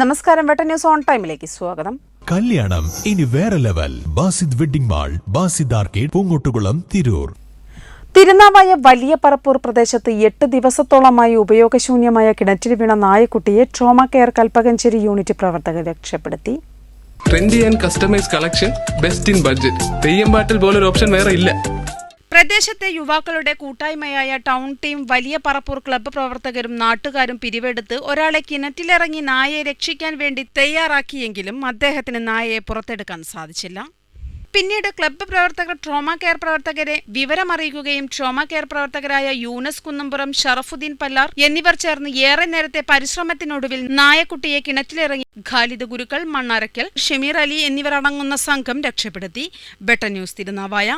നമസ്കാരം വെട്ട news on ടൈമിലേക്ക് സ്വാഗതം. കല്യാണം ഇനി വേറെ level. Basid wedding mall Basid arcade Poongottukulam Tirur. Thirunavaya Valiya Parappur പ്രദേശത്ത് എട്ട് ദിവസത്തോളമായി ഉപയോഗശൂന്യമായ കിണറ്റിൽ വീണ നായക്കുട്ടിയെ ട്രോമ കെയർ കൽപ്പകഞ്ചേരി യൂണിറ്റ് പ്രവർത്തകർ രക്ഷപ്പെടുത്തി. Trendy and customise collection best in budget. Theyyam പാട്ടിൽ പോലൊരു ഓപ്ഷൻ വേറെ ഇല്ല. പ്രദേശത്തെ യുവാക്കളുടെ കൂട്ടായ്മയായ ടൗൺ ടീം വലിയ പറപ്പൂർ ക്ലബ്ബ് പ്രവർത്തകരും നാട്ടുകാരും പിരിവെടുത്ത് ഒരാളെ കിണറ്റിലിറങ്ങി നായയെ രക്ഷിക്കാൻ വേണ്ടി തയ്യാറാക്കിയെങ്കിലും അദ്ദേഹത്തിന് നായയെ പുറത്തെടുക്കാൻ സാധിച്ചില്ല. പിന്നീട് ക്ലബ്ബ് പ്രവർത്തകർ ട്രോമ കെയർ പ്രവർത്തകരെ വിവരമറിയിക്കുകയും ട്രോമ കെയർ പ്രവർത്തകരായ യൂനസ് കുന്നമ്പുറം ഷറഫുദ്ദീൻ പല്ലാർ എന്നിവർ ചേർന്ന് ഏറെ നേരത്തെ പരിശ്രമത്തിനൊടുവിൽ നായക്കുട്ടിയെ കിണറ്റിലിറങ്ങി ഖാലിദ് ഗുരുക്കൾ മണ്ണാരക്കൽ ഷമീർ അലി എന്നിവരടങ്ങുന്ന സംഘം രക്ഷപ്പെടുത്തി. ബെട്ട ന്യൂസ് തിരുനാവായ.